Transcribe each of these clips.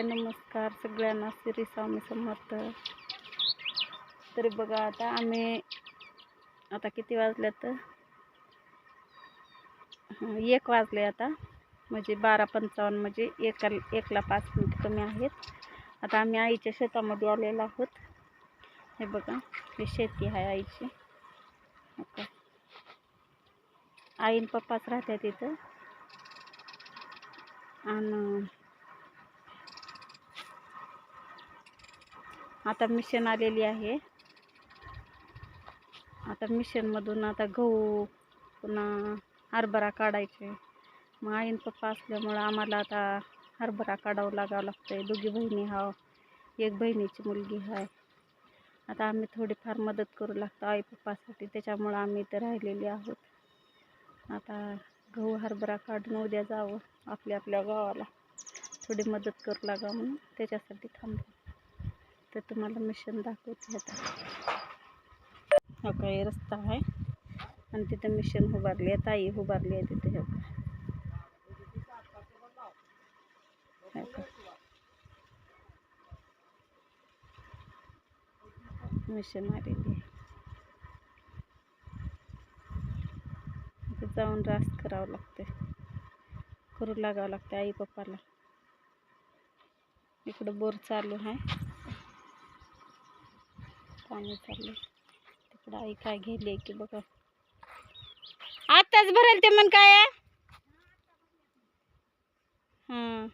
हाय नमस्कार सगळ्यांना. श्री स्वामी समर्थ. तरी बघा आता आम्ही आता किती वाजल्यात? हं, एक वाजले आता. म्हणजे बारा पंचावन्न म्हणजे एका एकला पाच मिनिट कमी आहेत. आता आम्ही आईच्या शेतामध्ये आलेलो आहोत. हे बघा ही शेती आहे आईची. हो आई आणि पप्पाच राहतात तिथं आणि आता मिशन आलेली आहे. आता मिशनमधून आता गहू पुन्हा हरभरा काढायचे. मग आईन पप्पा असल्यामुळं आम्हाला आता हरभरा काढावं लागावं लागतं आहे दोघी बहिणी हा एक बहिणीची मुलगी आहे आता आम्ही थोडीफार मदत करू लागतो आई पप्पासाठी त्याच्यामुळं आम्ही इथं राहिलेले आहोत. आता गहू हरभरा काढून उद्या जावं आपल्या आपल्या गावाला. थोडी मदत करू लागा म्हणून त्याच्यासाठी थांबलो. तर तुम्हाला मिशन दाखवते आता. हा काही रस्ता आहे. आणि तिथं मिशन उभारली आहे, ताई उभारली आहे तिथे. हे बघा. मिशन आहे. जाऊन रास करावं लागते करू लागावं लागते आई पप्पाला. इकडं बोर चालू आहे. पाणी चालू तिकडं आई काय गेली की बघा. आत्ताच भरेल ते म्हण काय? आहे? हां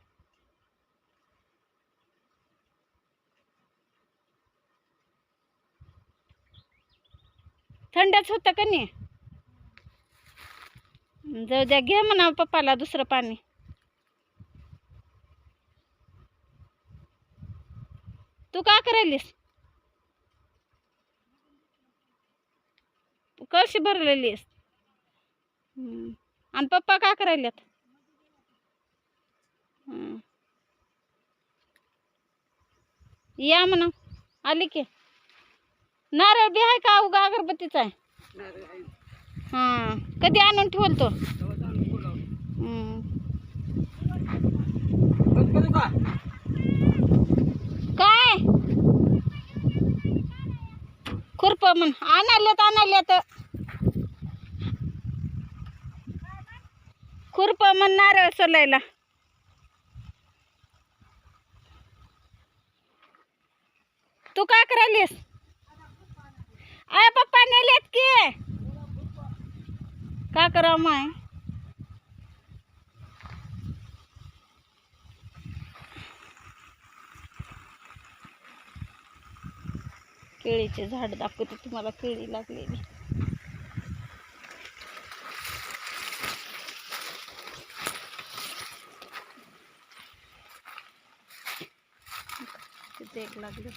थंडच होतं का नाही? जाऊ द्या घे म्हणा पप्पाला दुसरं पाणी. तू का करायलीस? कशी भरलेलीस हम्म. आणि पप्पा का करायल्यात हम्म. या म्हणा. आली की. नारळ बी आहे का उगा अगरबत्तीचा? आहे हां कधी आणून ठेवल तो? हम्म. काय खुरप म्हण. आणाल्यात आणाल्यात खुरप म्हण नारळ सोलायला. तू का करायलीस? अय पप्पा नेलेत की? का करा माय? केळीचे झाड दाखवते तुम्हाला केळी लागलेली. तिथे एक लागले.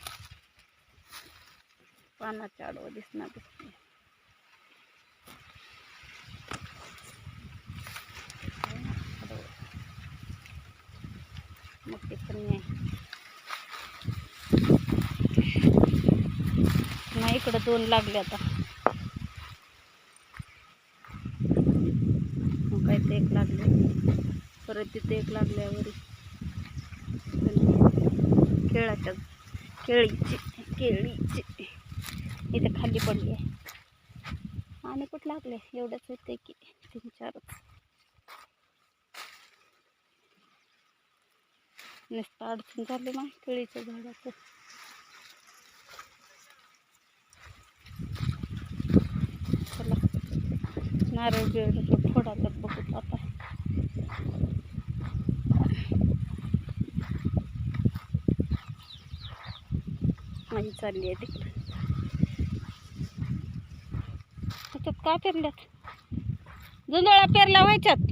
पानाच्या आडवं दिसणार दिसते मग ते पण नाही नाही इकडं दोन लागले आता. मग काय ते एक लागले. परत तिथे एक लागल्यावर केळाच्या केळीची केळीची. इथे खाली पडली आहे. आणि कुठं लागले? एवढंच होते की तीन चारच. नुसतं अडचण झाली ना केळीच्या झाडाचं. नारळ थोडा तर बघू आता. माझी चालली आहे तिकडे. त्याच्यात काय पेरल्यात? जुंदळा पेरला व्हायच्यात.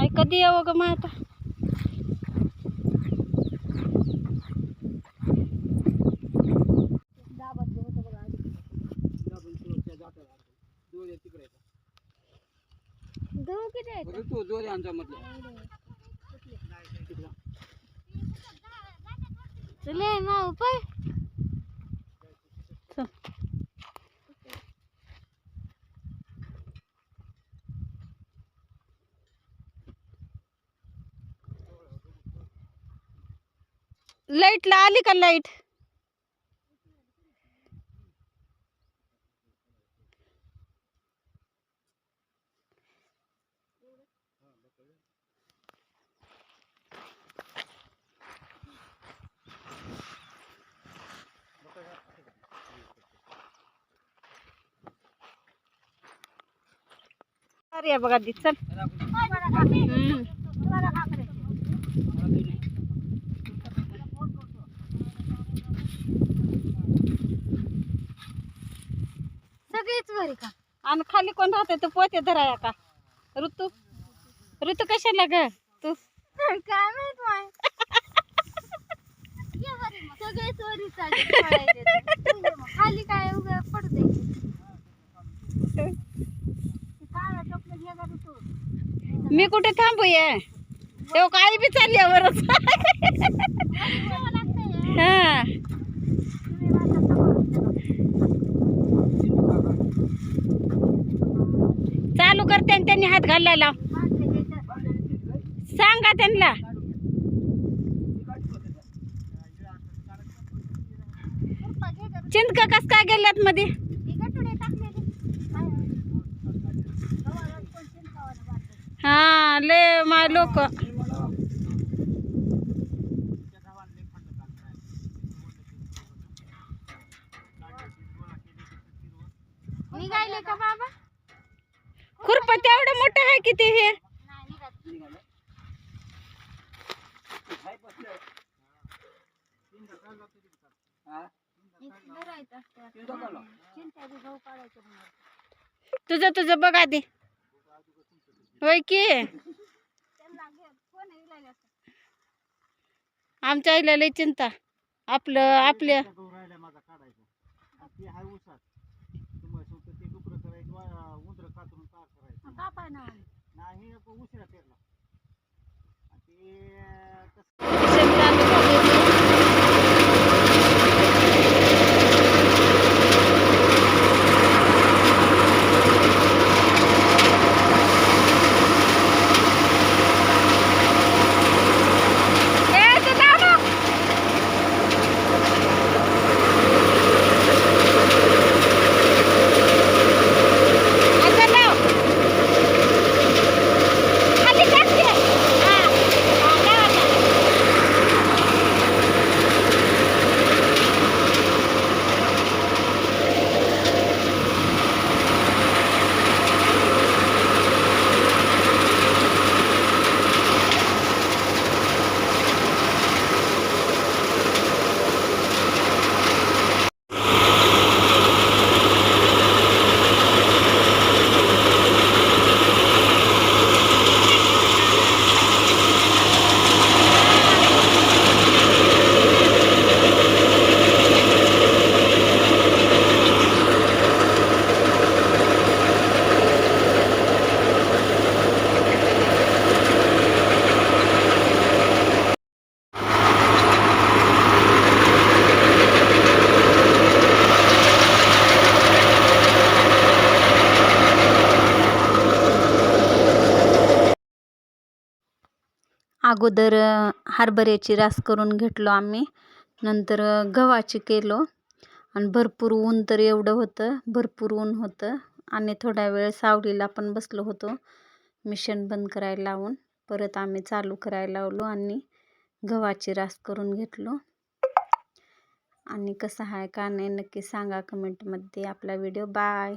आई कधी यावं ग मग आता? आमचा मतलब चले उपाय. लाइट ला आली का लाइट? अरे बघा दी चल. सगळेच घरी का? आणि खाली कोण राहते तू पोते धराया का? ऋतू. ऋतू कशाला ग? तू. काय माहीत माय? सगळेच वरी खाली काय उगा पडू दे काळा टोपलं घे का तू मी कुठे थांबू ये तेव्हा काही बी चालली वरच. हा. चालू करते आणि त्यांनी हात घालायला. सांगा त्यांना. चिंतका कस काय गेल्यात मध्ये हा लय मा लोक. निघायले का बाबा? खुरप तेवढं मोठं आहे किती हे? तुझं तुझं बघ आधी. होय की? आमच्या आईला लय चिंता. आपलं आपल्या राहिल्या माझा काढायचा. ते हाय उसात तुम्हाला सांगतो ते डुकरं करायचं वा- उंदरं कातरून का करायचं नाही नको उशिरा पेरला आणि ते अं, कसं ए, ते लाव ना. आता लाव. खाली टाक ते. हा. हा, लाव आता. अगोदर हरभऱ्याची रास करून घेतलो आम्ही. नंतर गव्हाची केलो. आणि भरपूर ऊन तर एवढं होतं. भरपूर ऊन होतं. आणि थोडा वेळ सावलीला पण बसलो होतो. मिशन बंद करायला लावून. परत आम्ही चालू करायला लावलो आणि गव्हाची रास करून घेतलो. आणि कसं आहे का नाही नक्की सांगा कमेंटमध्ये आपला व्हिडिओ. बाय!